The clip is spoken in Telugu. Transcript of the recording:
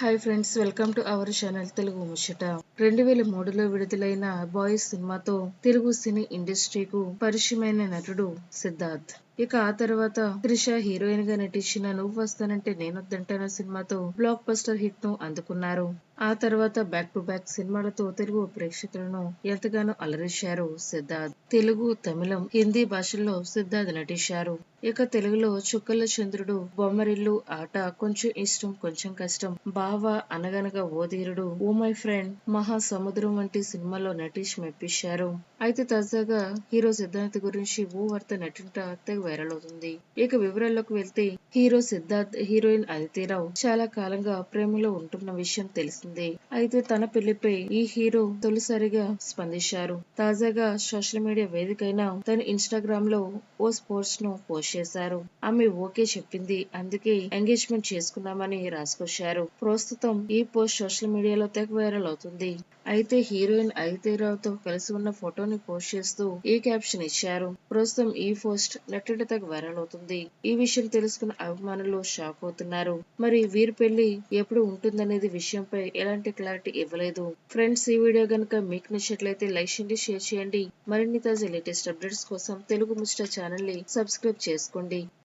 Hi friends welcome to our channel Telugu ముచ్చట రెండు వేల మూడులో విడుదలైన బాయ్స్ సినిమాతో తెలుగు సినీ ఇండస్ట్రీకు పరిచయమైన నటుడు సిద్ధార్థ్. ఇక ఆ తర్వాత త్రిష హీరోయిన్గా నటించిన నువ్వు వస్తానంటే నేనొద్దంటాను సినిమాతో బ్లాక్ బస్టర్ హిట్ను అందుకున్నారు. ఆ తర్వాత బ్యాక్ టు బ్యాక్ సినిమాలతో తెలుగు ప్రేక్షకులను ఎంతగానో అలరించారు సిద్ధార్థ్. తెలుగు తమిళం హిందీ భాషల్లో సిద్ధార్థ్ నటించారు. ఇక తెలుగులో చుక్కల చంద్రుడు బొమ్మరిల్లు ఆట కొంచెం ఇష్టం కొంచెం కష్టం బావ అనగనగా ఓధీరుడు ఓ మై ఫ్రెండ్ మహాసముద్రం వంటి సినిమాలో నటించి మెప్పించారు. అయితే తాజాగా హీరో సిద్ధార్థ్ గురించి ఓ వార్త నటింట తెగ వైరల్ అవుతుంది ఇక వివరాల్లోకి వెళ్తే హీరో సిద్ధార్థ్ హీరోయిన్ అదితిరావు చాలా కాలంగా ప్రేమలో ఉంటున్న విషయం తెలిసిందే. అయితే తన పెళ్ళిపై ఈ హీరో తొలిసారిగా స్పందించారు. తాజాగా సోషల్ మీడియా వేదికైన తన ఇన్స్టాగ్రామ్లో ఓ స్పోర్ట్స్ను పోస్ట్ చేశారు. ఆమె ఓకే చెప్పింది అందుకే ఎంగేజ్మెంట్ చేసుకున్నామని రాసుకొచ్చారు. ప్రస్తుతం ఈ పోస్ట్ సోషల్ మీడియాలో తెగ వైరల్ అవుతుంది. అయితే హీరోయిన్ అదితిరావుతో కలిసి ఉన్న ఫోటోని పోస్ట్ చేస్తూ ఈ క్యాప్షన్ ఇచ్చారు. ప్రస్తుతం ఈ పోస్ట్ నెట్ తెగ వైరల్ అవుతుంది. ఈ విషయం తెలుసుకున్న అభిమానులు షాక్ అవుతున్నారు. మరి వీరి పెళ్ళి ఎప్పుడు ఉంటుందనేది విషయంపై ఎలాంటి క్లారిటీ ఇవ్వలేదు. ఫ్రెండ్స్ ఈ వీడియో గనుక మీకు నచ్చినట్లయితే లైక్ చేయండి షేర్ చేయండి. మరిన్ని తాజా లేటెస్ట్ అప్డేట్స్ కోసం తెలుగు ముచ్చట ఛానల్ని సబ్స్క్రైబ్ చేసుకోండి.